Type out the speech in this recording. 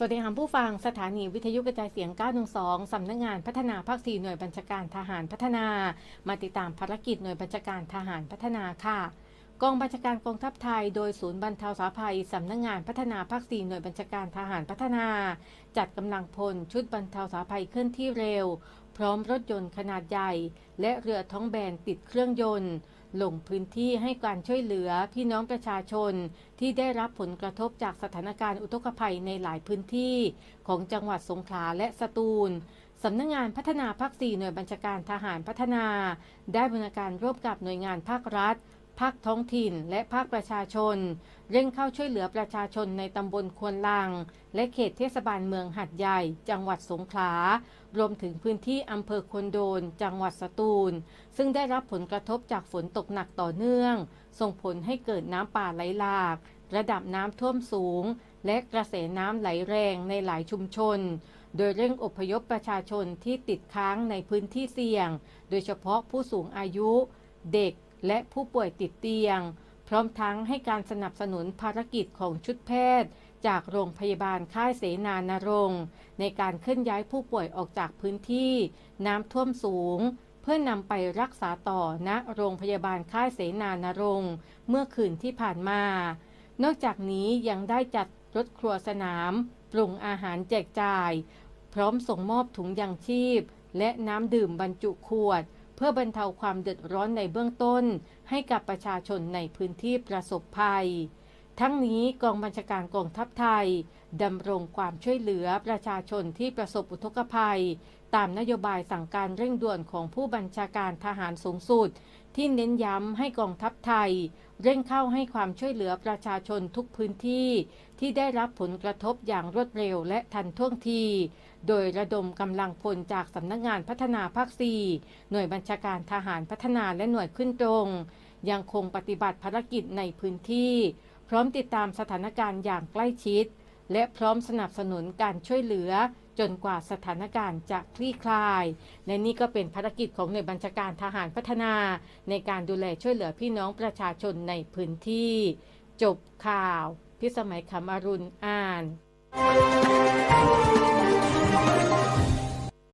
สวัสดีค่ะผู้ฟังสถานีวิทยุกระจายเสียง 912 สำนักงานพัฒนาภาค 4 หน่วยบัญชาการทหารพัฒนา มาติดตามภารกิจหน่วยบัญชาการทหารพัฒนาค่ะ กองบัญชาการกองทัพไทย โดยศูนย์บรรเทาสาภัย สำนักงานพัฒนาภาค 4 หน่วยบัญชาการทหารพัฒนา จัดกำลังพลชุดบรรเทาสาภัยเคลื่อนที่เร็ว พร้อมรถยนต์ขนาดใหญ่ และเรือท้องแบนติดเครื่องยนต์ ลงพื้นที่ให้การช่วยเหลือพี่น้องประชาชน ที่ได้รับผลกระทบจากสถานการณ์อุทกภัยในหลายพื้นที่ ของจังหวัดสงขลาและสตูลสำนักงานพัฒนาภาค 4 หน่วยบัญชาการทหารพัฒนา ได้บริการร่วมกับหน่วยงานภาครัฐ ภาคท้องถิ่น และภาคประชาชน เร่งเข้าช่วยเหลือประชาชนในตำบลควนลัง และเขตเทศบาลเมืองหัดใหญ่ จังหวัดสงขลา รวมถึงพื้นที่อำเภอควนโดน จังหวัดสตูล ซึ่งได้รับผลกระทบจากฝนตกหนักต่อเนื่อง ส่งผลให้เกิดน้ำป่าไหลหลาก ระดับน้ำท่วมสูง และกระแสน้ำไหลแรงในหลายชุมชนโดยเร่งอพยพประชาชนที่ติดค้างในพื้นที่เสี่ยง โดยเฉพาะผู้สูงอายุ เด็ก และผู้ป่วยติดเตียง พร้อมทั้งให้การสนับสนุนภารกิจของชุดแพทย์ จากโรงพยาบาลค่ายเสนานรงค์ในการเคลื่อนย้ายผู้ป่วยออกจากพื้นที่ น้ำท่วมสูง เพื่อนำไปรักษาต่อณโรงพยาบาลค่ายเสนานรงค์เมื่อคืนที่ผ่านมา นอกจากนี้ยังได้จัดรถครัวสนามปรุงอาหารแจกจ่าย พร้อมส่งมอบถุงยางชีพ และน้ำดื่มบรรจุขวด เพื่อบรรเทาความเดือดร้อนในเบื้องต้น ให้กับประชาชนในพื้นที่ประสบภัย ทั้งนี้กองบัญชาการกองทัพไทยดำรงความช่วยเหลือประชาชนที่ประสบอุทกภัย ตามนโยบายสั่งการเร่งด่วนของผู้บัญชาการทหารสูงสุด ที่เน้นย้ำให้กองทัพไทย เร่งเข้าให้ความช่วยเหลือประชาชนทุกพื้นที่ ที่ได้รับผลกระทบอย่างรวดเร็วและทันท่วงที โดยระดมกำลังพลจากสำนักงานพัฒนาภาค 4 หน่วยบัญชาการทหารพัฒนาและหน่วยขึ้นตรง ยังคงปฏิบัติภารกิจในพื้นที่ พร้อมติดตามสถานการณ์อย่างใกล้ชิด และพร้อมสนับสนุนการช่วยเหลือ จนกว่าสถานการณ์จะคลี่คลาย และนี่ก็เป็นภารกิจของหน่วยบัญชาการทหารพัฒนา ในการดูแลช่วยเหลือพี่น้องประชาชนในพื้นที่ จบข่าว พิสมัยคำอรุณอ่าน